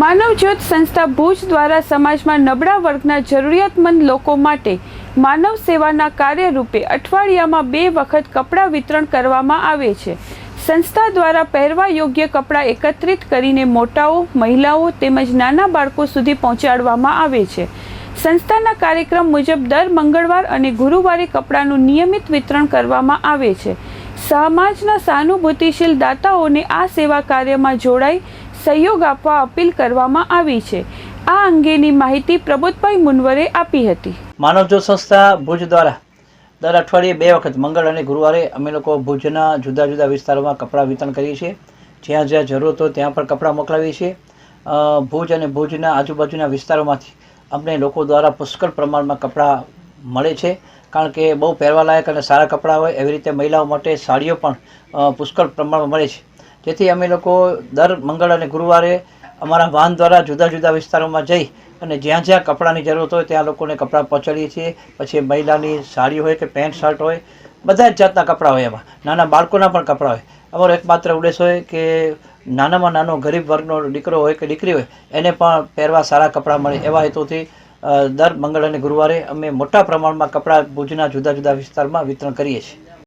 માનવજ્યોત સંસ્થા ભુજ દ્વારા સમાજમાં નબળા વર્ગના જરૂરિયાતમંદ લોકો માટે માનવ સેવાના કાર્યરૂપે અઠવાડિયામાં બે વખત કપડાં વિતરણ કરવામાં આવે છે. સંસ્થા દ્વારા પહેરવા યોગ્ય કપડાં એકત્રિત કરીને મોટાઓ, મહિલાઓ તેમજ નાના બાળકો સુધી પહોંચાડવામાં આવે છે. સંસ્થાના કાર્યક્રમ મુજબ દર મંગળવાર અને ગુરુવારે કપડાંનું નિયમિત વિતરણ કરવામાં આવે છે. સમાજના સહાનુભૂતિશીલ દાતાઓને આ સેવા કાર્યમાં જોડાઈ સહયોગ આપવા અપીલ કરવામાં આવી છે. આ અંગેની માહિતી પ્રબોધભાઈ મુનવરે આપી હતી. માનવજ્યોત સંસ્થા ભુજ દ્વારા દર અઠવાડિયે બે વખત, મંગળ અને ગુરુવારે, અમે લોકો ભુજના જુદા જુદા વિસ્તારોમાં કપડાં વિતરણ કરીએ છીએ. જ્યાં જ્યાં જરૂરત હોય ત્યાં પણ કપડાં મોકલાવીએ છીએ. ભુજ અને ભુજના આજુબાજુના વિસ્તારોમાંથી અમને લોકો દ્વારા પુષ્કળ પ્રમાણમાં કપડાં મળે છે. કારણ કે બહુ પહેરવાલાયક અને સારા કપડાં હોય એવી રીતે મહિલાઓ માટે સાડીઓ પણ પુષ્કળ પ્રમાણમાં મળે છે. જેથી અમે લોકો દર મંગળ અને ગુરુવારે અમારા વાહન દ્વારા જુદા જુદા વિસ્તારોમાં જઈ અને જ્યાં જ્યાં કપડાની જરૂરત હોય ત્યાં લોકોને કપડાં પહોંચાડીએ છીએ. પછી મહિલાની સાડી હોય કે પેન્ટ શર્ટ હોય, બધા જ જાતના કપડાં હોય એમાં. નાના બાળકોના પણ કપડાં હોય. અમારો એકમાત્ર ઉદ્દેશ હોય કે નાનામાં નાનો ગરીબ વર્ગનો દીકરો હોય કે દીકરી હોય, એને પણ પહેરવા સારા કપડાં મળે. એવા હેતુથી દર મંગળ અને ગુરુવારે અમે મોટા પ્રમાણમાં કપડાં ભુજના જુદા જુદા વિસ્તારમાં વિતરણ કરીએ છીએ.